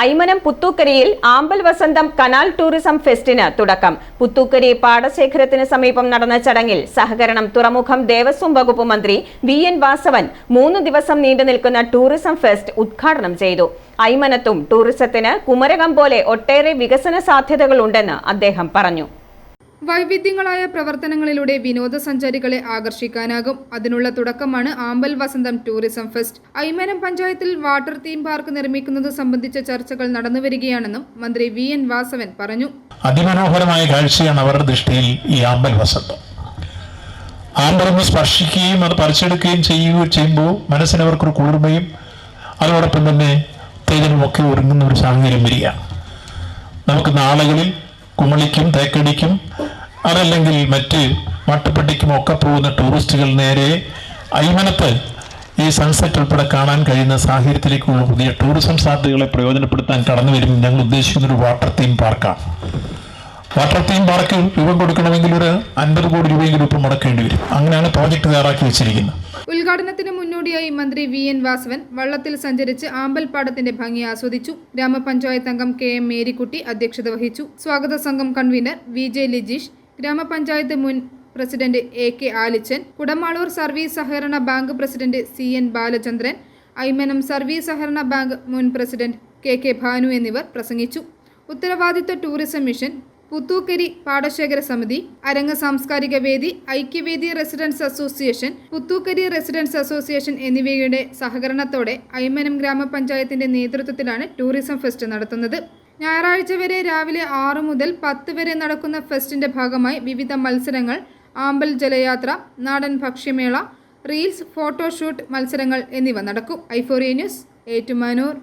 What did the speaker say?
ഐമനം പുത്തൂക്കരയിൽ ആമ്പൽ വസന്തം canal tourism ഫെസ്റ്റിന് തുടക്കം. പുത്തൂക്കരി പാടശേഖരത്തിന് സമീപം നടന്ന ചടങ്ങിൽ സഹകരണം തുറമുഖം ദേവസ്വം വകുപ്പ് മന്ത്രി വി എൻ വാസവൻ മൂന്ന് ദിവസം നീണ്ടു നിൽക്കുന്ന ടൂറിസം ഫെസ്റ്റ് ഉദ്ഘാടനം ചെയ്തു. ഐമനത്തും ടൂറിസത്തിന് കുമരകം പോലെ ഒട്ടേറെ വികസന സാധ്യതകളുണ്ടെന്ന് അദ്ദേഹം പറഞ്ഞു. വൈവിധ്യങ്ങളായ പ്രവർത്തനങ്ങളിലൂടെ വിനോദസഞ്ചാരികളെ ആകർഷിക്കാനാകും. അതിനുള്ള തുടക്കമാണ് ആമ്പൽ വസന്തം ടൂറിസം ഫെസ്റ്റ്. ഐമനം പഞ്ചായത്തിൽ വാട്ടർ തീം പാർക്ക് നിർമ്മിക്കുന്നത് സംബന്ധിച്ച ചർച്ചകൾ നടന്നുവരികയാണെന്നും മന്ത്രി വി എൻ വാസവൻ പറഞ്ഞു. അതിമനോഹരമായ കാഴ്ചയാണ് അവരുടെ ദൃഷ്ടിയിൽ ഈ ആമ്പൽ വസന്തം. ആമ്പലൊന്ന് സ്പർശിക്കുകയും അത് പറിച്ചെടുക്കുകയും ചെയ്യുകയും ചെയ്യുമ്പോൾ മനസ്സിന് അവർക്കൊരു കുളിർമയും അതോടൊപ്പം തന്നെ തേജനുമൊക്കെ ഒരുങ്ങുന്ന ഒരു സാഹചര്യം വരികയാണ്. നമുക്ക് നാളുകളിൽ കുമളിക്കും തേക്കടിക്കും അതല്ലെങ്കിൽ മറ്റ് മാട്ടുപ്പെട്ടിക്കും ഒക്കെ പോകുന്ന ടൂറിസ്റ്റുകൾ നേരെ അയ്മനത്ത് ഈ സൺസെറ്റ് ഉൾപ്പെടെ കാണാൻ കഴിയുന്ന സാഹചര്യത്തിലേക്കുള്ള പുതിയ ടൂറിസം സാധ്യതകളെ പ്രയോജനപ്പെടുത്താൻ കടന്നു വരും ഞങ്ങൾ ഉദ്ദേശിക്കുന്ന ഒരു വാട്ടർ തീം പാർക്കാണ് വാട്ടർ തീം പാർക്ക് രൂപം കൊടുക്കണമെങ്കിൽ ഒരു അൻപത് കോടി രൂപയെങ്കിലും ഇപ്പം മുടക്കേണ്ടി വരും. അങ്ങനെയാണ് പ്രോജക്റ്റ് തയ്യാറാക്കി വെച്ചിരിക്കുന്നത്. ഉദ്ഘാടനത്തിന് മുന്നോടിയായി മന്ത്രി വി എൻ വാസവൻ വള്ളത്തിൽ സഞ്ചരിച്ച് ആമ്പൽപ്പാടത്തിന്റെ ഭംഗി ആസ്വദിച്ചു. ഗ്രാമപഞ്ചായത്ത് അംഗം കെ എം മേരിക്കുട്ടി അധ്യക്ഷത വഹിച്ചു. സ്വാഗത സംഘം കൺവീനർ വി ജെ ലിജീഷ് ഗ്രാമപഞ്ചായത്ത് മുൻ president A K Alichan Kudamaloor service സഹകരണ bank president C N Balachandran Aymanam service സഹകരണ ബാങ്ക് മുൻ പ്രസിഡന്റ് കെ കെ ഭാനു എന്നിവർ പ്രസംഗിച്ചു. ഉത്തരവാദിത്ത ടൂറിസം മിഷൻ പുത്തൂക്കരി പാടശേഖര സമിതി അരങ്ങ സാംസ്കാരിക വേദി Aikyavedi residence association Puthukkari residence association എന്നിവയുടെ സഹകരണത്തോടെ ഐമനം ഗ്രാമപഞ്ചായത്തിന്റെ നേതൃത്വത്തിലാണ് ടൂറിസം ഫെസ്റ്റ് നടത്തുന്നത്. ഞായറാഴ്ച വരെ രാവിലെ ആറു മുതൽ പത്ത് വരെ നടക്കുന്ന ഫെസ്റ്റിന്റെ ഭാഗമായി വിവിധ മത്സരങ്ങൾ ആമ്പൽ ജലയാത്ര നാടൻ ഭക്ഷ്യമേള റീൽസ് ഫോട്ടോഷൂട്ട് മത്സരങ്ങൾ എന്നിവ നടക്കും. ഐഫോറിയ ന്യൂസ് ഏറ്റുമാനൂർ.